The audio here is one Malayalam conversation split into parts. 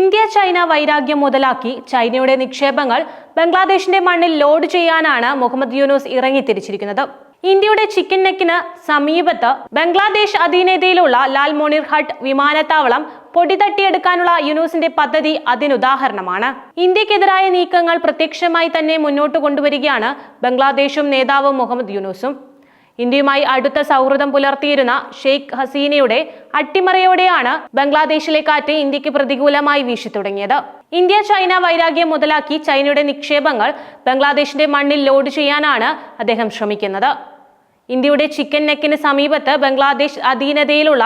ഇന്ത്യ ചൈന വൈരാഗ്യം മുതലാക്കി ചൈനയുടെ നിക്ഷേപങ്ങൾ ബംഗ്ലാദേശിന്റെ മണ്ണിൽ ലോഡ് ചെയ്യാനാണ് മുഹമ്മദ് യൂനൂസ് ഇറങ്ങിത്തിരിച്ചിരിക്കുന്നത്. ഇന്ത്യയുടെ ചിക്കൻ നെക്കിന് സമീപത്ത് ബംഗ്ലാദേശ് അധീനതയിലുള്ള ലാൽ മോണിർ ഹട്ട് വിമാനത്താവളം പൊടി തട്ടിയെടുക്കാനുള്ള യുനൂസിന്റെ പദ്ധതി അതിനുദാഹരണമാണ്. ഇന്ത്യക്കെതിരായ നീക്കങ്ങൾ പ്രത്യക്ഷമായി തന്നെ മുന്നോട്ട് കൊണ്ടുവരികയാണ് ബംഗ്ലാദേശും നേതാവ് മുഹമ്മദ് യൂനൂസും. ഇന്ത്യയുമായി അടുത്ത സൗഹൃദം പുലർത്തിയിരുന്ന ഷെയ്ഖ് ഹസീനയുടെ അട്ടിമറയോടെയാണ് ബംഗ്ലാദേശിലെ കാറ്റ് ഇന്ത്യയ്ക്ക് പ്രതികൂലമായി വീശി തുടങ്ങിയത് ഇന്ത്യ ചൈന വൈരാഗ്യം മുതലാക്കി ചൈനയുടെ നിക്ഷേപങ്ങൾ ബംഗ്ലാദേശിന്റെ മണ്ണിൽ ലോഡ് ചെയ്യാനാണ് അദ്ദേഹം ശ്രമിക്കുന്നത്. ഇന്ത്യയുടെ ചിക്കൻ നെക്കിന് സമീപത്ത് ബംഗ്ലാദേശ് അധീനതയിലുള്ള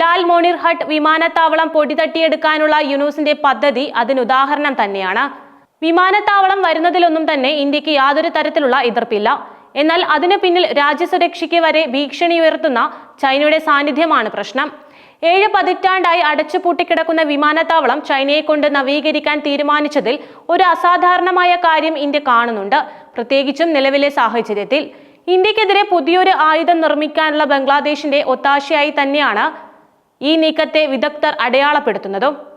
ലാൽ മോണിർ ഹട്ട് വിമാനത്താവളം പൊടി തട്ടിയെടുക്കാനുള്ള യുനൂസിന്റെ പദ്ധതി അതിനുദാഹരണം തന്നെയാണ്. വിമാനത്താവളം വരുന്നതിലൊന്നും തന്നെ ഇന്ത്യയ്ക്ക് യാതൊരു തരത്തിലുള്ള എതിർപ്പില്ല. എന്നാൽ അതിനു പിന്നിൽ രാജ്യസുരക്ഷയ്ക്ക് വരെ ഭീഷണി ഉയർത്തുന്ന ചൈനയുടെ സാന്നിധ്യമാണ് പ്രശ്നം. ഏഴ് പതിറ്റാണ്ടായി അടച്ചുപൂട്ടിക്കിടക്കുന്ന വിമാനത്താവളം ചൈനയെ കൊണ്ട് നവീകരിക്കാൻ തീരുമാനിച്ചതിൽ ഒരു അസാധാരണമായ കാര്യം ഇന്ത്യ കാണുന്നുണ്ട്. പ്രത്യേകിച്ചും നിലവിലെ സാഹചര്യത്തിൽ. ഇന്ത്യക്കെതിരെ പുതിയൊരു ആയുധം നിർമ്മിക്കാനുള്ള ബംഗ്ലാദേശിന്റെ ഒത്താശയായി തന്നെയാണ് ഈ നീക്കത്തെ വിദഗ്ധർ അടയാളപ്പെടുത്തുന്നതും.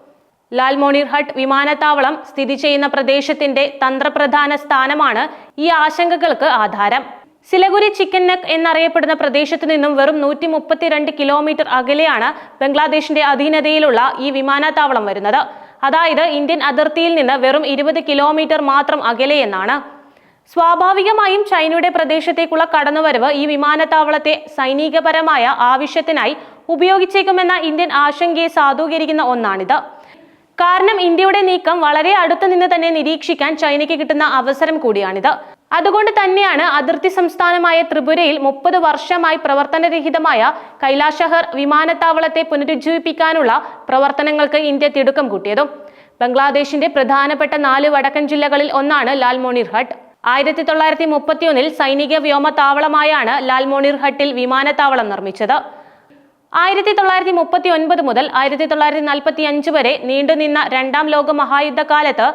ലാൽ മോണിർ ഹട്ട് വിമാനത്താവളം സ്ഥിതി ചെയ്യുന്ന പ്രദേശത്തിന്റെ തന്ത്രപ്രധാന സ്ഥാനമാണ് ഈ ആശങ്കകൾക്ക് ആധാരം. സിലഗുരി ചിക്കൻ നെക്ക് എന്നറിയപ്പെടുന്ന പ്രദേശത്തു നിന്നും വെറും നൂറ്റി മുപ്പത്തിരണ്ട് കിലോമീറ്റർ അകലെയാണ് ബംഗ്ലാദേശിന്റെ അധീനതയിലുള്ള ഈ വിമാനത്താവളം വരുന്നത്. അതായത് ഇന്ത്യൻ അതിർത്തിയിൽ നിന്ന് വെറും ഇരുപത് കിലോമീറ്റർ മാത്രം അകലെയെന്നാണ് സ്വാഭാവികമായും ചൈനയുടെ പ്രദേശത്തേക്കുള്ള കടന്നുവരവ് ഈ വിമാനത്താവളത്തെ സൈനികപരമായ ആവശ്യത്തിനായി ഉപയോഗിച്ചേക്കുമെന്ന ഇന്ത്യൻ ആശങ്കയെ സാധൂകരിക്കുന്ന ഒന്നാണിത്. കാരണം ഇന്ത്യയുടെ നീക്കം വളരെ അടുത്തു നിന്ന് തന്നെ നിരീക്ഷിക്കാൻ ചൈനയ്ക്ക് കിട്ടുന്ന അവസരം കൂടിയാണിത്. അതുകൊണ്ട് തന്നെയാണ് അതിർത്തി സംസ്ഥാനമായ ത്രിപുരയിൽ മുപ്പത് വർഷമായി പ്രവർത്തനരഹിതമായ കൈലാഷഹർ വിമാനത്താവളത്തെ പുനരുജ്ജീവിപ്പിക്കാനുള്ള പ്രവർത്തനങ്ങൾക്ക് ഇന്ത്യ തിടുക്കം കൂട്ടിയതും. ബംഗ്ലാദേശിന്റെ പ്രധാനപ്പെട്ട നാല് വടക്കൻ ജില്ലകളിൽ ഒന്നാണ് ലാൽമോണിർ ഹട്ട്. ആയിരത്തി തൊള്ളായിരത്തി മുപ്പത്തിയൊന്നിൽ സൈനിക വ്യോമത്താവളമായാണ് ലാൽമോണിർ ഹട്ടിൽ വിമാനത്താവളം നിർമ്മിച്ചത്. ആയിരത്തി തൊള്ളായിരത്തി മുപ്പത്തി ഒൻപത് മുതൽ ആയിരത്തി തൊള്ളായിരത്തി നാൽപ്പത്തി അഞ്ച് വരെ നീണ്ടുനിന്ന രണ്ടാം ലോക മഹായുദ്ധകാലത്ത്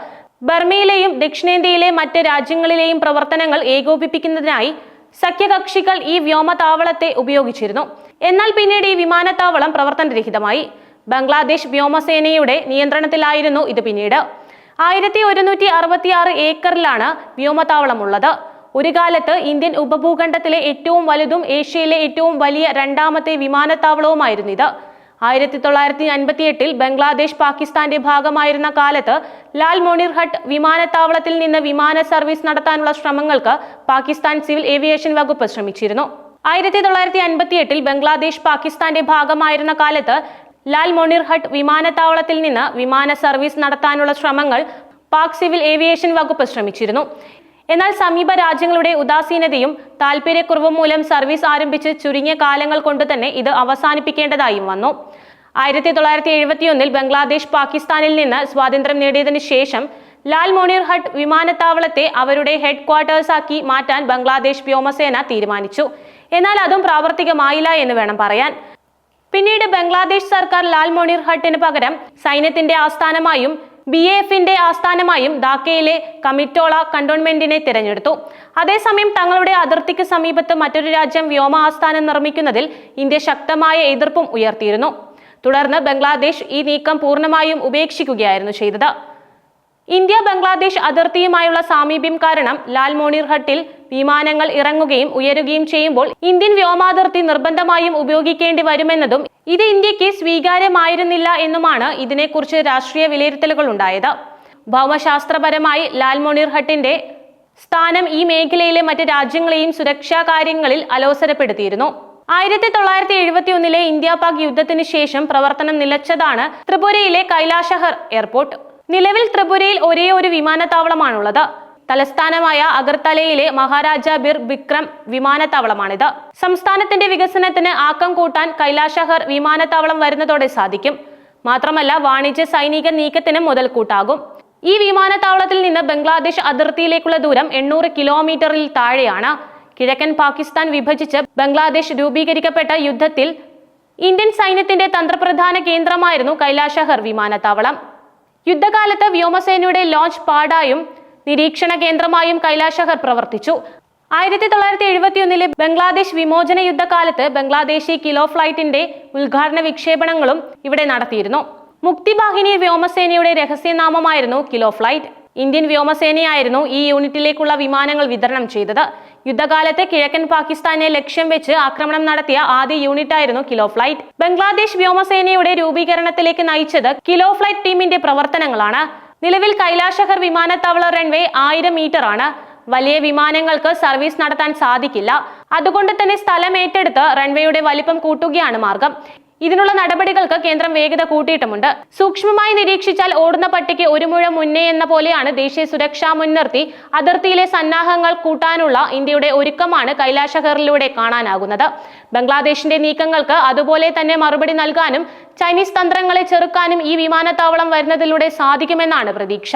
ബർമയിലെയും ദക്ഷിണേന്ത്യയിലെ മറ്റ് രാജ്യങ്ങളിലെയും പ്രവർത്തനങ്ങൾ ഏകോപിപ്പിക്കുന്നതിനായി സഖ്യകക്ഷികൾ ഈ വ്യോമതാവളത്തെ ഉപയോഗിച്ചിരുന്നു. എന്നാൽ പിന്നീട് ഈ വിമാനത്താവളം പ്രവർത്തനരഹിതമായി. ബംഗ്ലാദേശ് വ്യോമസേനയുടെ നിയന്ത്രണത്തിലായിരുന്നു ഇത് പിന്നീട്. ആയിരത്തി ഒരുന്നൂറ്റി അറുപത്തി ആറ് ഏക്കറിലാണ് വ്യോമതാവളം ഉള്ളത് ഒരു കാലത്ത് ഇന്ത്യൻ ഉപഭൂഖണ്ഡത്തിലെ ഏറ്റവും വലുതും ഏഷ്യയിലെ ഏറ്റവും വലിയ രണ്ടാമത്തെ വിമാനത്താവളവുമായിരുന്നു ഇത്. ആയിരത്തി തൊള്ളായിരത്തി അൻപത്തി എട്ടിൽ ബംഗ്ലാദേശ് പാകിസ്ഥാന്റെ ഭാഗമായിരുന്ന കാലത്ത് ലാൽ മോണിർഹട്ട് വിമാനത്താവളത്തിൽ നിന്ന് വിമാന സർവീസ് നടത്താനുള്ള ശ്രമങ്ങൾക്ക് പാകിസ്ഥാൻ സിവിൽ ഏവിയേഷൻ വകുപ്പ് ശ്രമിച്ചിരുന്നു. ആയിരത്തി തൊള്ളായിരത്തി അൻപത്തി എട്ടിൽ ബംഗ്ലാദേശ് പാകിസ്ഥാന്റെ ഭാഗമായിരുന്ന കാലത്ത് ലാൽ മോണിർഹട്ട് വിമാനത്താവളത്തിൽ നിന്ന് വിമാന സർവീസ് നടത്താനുള്ള ശ്രമങ്ങൾ പാക് സിവിൽ ഏവിയേഷൻ വകുപ്പ് ശ്രമിച്ചിരുന്നു. എന്നാൽ സമീപ രാജ്യങ്ങളുടെ ഉദാസീനതയും താൽപര്യക്കുറവും മൂലം സർവീസ് ആരംഭിച്ച് ചുരുങ്ങിയ കാലങ്ങൾ കൊണ്ട് തന്നെ ഇത് അവസാനിപ്പിക്കേണ്ടതായും വന്നു. ആയിരത്തി തൊള്ളായിരത്തി എഴുപത്തിയൊന്നിൽ ബംഗ്ലാദേശ് പാകിസ്ഥാനിൽ നിന്ന് സ്വാതന്ത്ര്യം നേടിയതിന് ശേഷം ലാൽ മോണിർ ഹട്ട് വിമാനത്താവളത്തെ അവരുടെ ഹെഡ് ക്വാർട്ടേഴ്സാക്കി മാറ്റാൻ ബംഗ്ലാദേശ് വ്യോമസേന തീരുമാനിച്ചു. എന്നാൽ അതും പ്രാവർത്തികമായില്ല എന്ന് വേണം പറയാൻ. പിന്നീട് ബംഗ്ലാദേശ് സർക്കാർ ലാൽ മോണിർ ഹട്ടിന് പകരം സൈന്യത്തിന്റെ ആസ്ഥാനമായും ബി എഫിന്റെ ആസ്ഥാനമായും ധാക്കയിലെ കമിറ്റോള കണ്ടോൺമെന്റിനെ തിരഞ്ഞെടുത്തു. അതേസമയം തങ്ങളുടെ അതിർത്തിക്ക് സമീപത്ത് മറ്റൊരു രാജ്യം വ്യോമ ആസ്ഥാനം നിർമ്മിക്കുന്നതിൽ ഇന്ത്യ ശക്തമായ എതിർപ്പും ഉയർത്തിയിരുന്നു. തുടർന്ന് ബംഗ്ലാദേശ് ഈ നീക്കം പൂർണമായും ഉപേക്ഷിക്കുകയായിരുന്നു ചെയ്തത്. ഇന്ത്യ ബംഗ്ലാദേശ് അതിർത്തിയുമായുള്ള സാമീപ്യം കാരണം ലാൽ മോണിർ ഹട്ടിൽ വിമാനങ്ങൾ ഇറങ്ങുകയും ഉയരുകയും ചെയ്യുമ്പോൾ ഇന്ത്യൻ വ്യോമാതിർത്തി നിർബന്ധമായും ഉപയോഗിക്കേണ്ടി വരുമെന്നതും ഇത് ഇന്ത്യയ്ക്ക് സ്വീകാര്യമായിരുന്നില്ല എന്നുമാണ് ഇതിനെക്കുറിച്ച് രാഷ്ട്രീയ വിലയിരുത്തലുകൾ ഉണ്ടായത്. ഭൗമശാസ്ത്രപരമായി ലാൽ മോണിർ ഹട്ടിന്റെ സ്ഥാനം ഈ മേഖലയിലെ മറ്റ് രാജ്യങ്ങളെയും സുരക്ഷാ കാര്യങ്ങളിൽ അലോസരപ്പെടുത്തിയിരുന്നു. ആയിരത്തി തൊള്ളായിരത്തി എഴുപത്തി ഒന്നിലെ ഇന്ത്യ പാക് യുദ്ധത്തിന് ശേഷം പ്രവർത്തനം നിലച്ചതാണ് ത്രിപുരയിലെ കൈലാഷഹർ എയർപോർട്ട്. നിലവിൽ ത്രിപുരയിൽ ഒരേ ഒരു വിമാനത്താവളമാണുള്ളത്. തലസ്ഥാനമായ അഗർത്തലയിലെ മഹാരാജ ബിർ വിക്രം വിമാനത്താവളമാണിത്. സംസ്ഥാനത്തിന്റെ വികസനത്തിന് ആക്കം കൂട്ടാൻ കൈലാഷഹർ വിമാനത്താവളം വരുന്നതോടെ സാധിക്കും. മാത്രമല്ല വാണിജ്യ സൈനിക നീക്കത്തിന് മുതൽക്കൂട്ടാകും. ഈ വിമാനത്താവളത്തിൽ നിന്ന് ബംഗ്ലാദേശ് അതിർത്തിയിലേക്കുള്ള ദൂരം എണ്ണൂറ് കിലോമീറ്ററിൽ താഴെയാണ്. കിഴക്കൻ പാകിസ്ഥാൻ വിഭജിച്ച് ബംഗ്ലാദേശ് രൂപീകരിക്കപ്പെട്ട യുദ്ധത്തിൽ ഇന്ത്യൻ സൈന്യത്തിന്റെ തന്ത്രപ്രധാന കേന്ദ്രമായിരുന്നു കൈലാഷഹർ വിമാനത്താവളം. യുദ്ധകാലത്ത് വ്യോമസേനയുടെ ലോഞ്ച് പാടായും നിരീക്ഷണ കേന്ദ്രമായും കൈലാഷഹർ പ്രവർത്തിച്ചു. ആയിരത്തി തൊള്ളായിരത്തി എഴുപത്തിയൊന്നിലെ ബംഗ്ലാദേശ് വിമോചന യുദ്ധകാലത്ത് ബംഗ്ലാദേശി കിലോ ഫ്ലൈറ്റിന്റെ ഉദ്ഘാടന വിക്ഷേപണങ്ങളും ഇവിടെ നടത്തിയിരുന്നു. മുക്തിബാഹിനി വ്യോമസേനയുടെ രഹസ്യനാമമായിരുന്നു കിലോ ഫ്ലൈറ്റ്. ഇന്ത്യൻ വ്യോമസേനയായിരുന്നു ഈ യൂണിറ്റിലേക്കുള്ള വിമാനങ്ങൾ വിതരണം ചെയ്തത്. യുദ്ധകാലത്ത് കിഴക്കൻ പാകിസ്ഥാനെ ലക്ഷ്യം വെച്ച് ആക്രമണം നടത്തിയ ആദ്യ യൂണിറ്റായിരുന്നു കിലോ ഫ്ലൈറ്റ്. ബംഗ്ലാദേശ് വ്യോമസേനയുടെ രൂപീകരണത്തിലേക്ക് നയിച്ചത് കിലോ ഫ്ലൈറ്റ് ടീമിന്റെ പ്രവർത്തനങ്ങളാണ്. നിലവിൽ കൈലാഷഹർ വിമാനത്താവള റൺവേ ആയിരം മീറ്റർ ആണ്. വലിയ വിമാനങ്ങൾക്ക് സർവീസ് നടത്താൻ സാധിക്കില്ല. അതുകൊണ്ട് തന്നെ സ്ഥലം ഏറ്റെടുത്ത് റൺവേയുടെ വലിപ്പം കൂട്ടുകയാണ് മാർഗം. ഇതിനുള്ള നടപടികൾക്ക് കേന്ദ്രം വേഗത കൂട്ടിയിട്ടുമുണ്ട്. സൂക്ഷ്മമായി നിരീക്ഷിച്ചാൽ ഓടുന്ന പട്ടിക്ക് ഒരു മുഴം മുന്നേ എന്ന പോലെയാണ് ദേശീയ സുരക്ഷ മുൻനിർത്തി അതിർത്തിയിലെ സന്നാഹങ്ങൾ കൂട്ടാനുള്ള ഇന്ത്യയുടെ ഒരുക്കമാണ് കൈലാഷഹറിലൂടെ കാണാനാകുന്നത്. ബംഗ്ലാദേശിന്റെ നീക്കങ്ങൾക്ക് അതുപോലെ തന്നെ മറുപടി നൽകാനും ചൈനീസ് തന്ത്രങ്ങളെ ചെറുക്കാനും ഈ വിമാനത്താവളം വരുന്നതിലൂടെ സാധിക്കുമെന്നാണ് പ്രതീക്ഷ.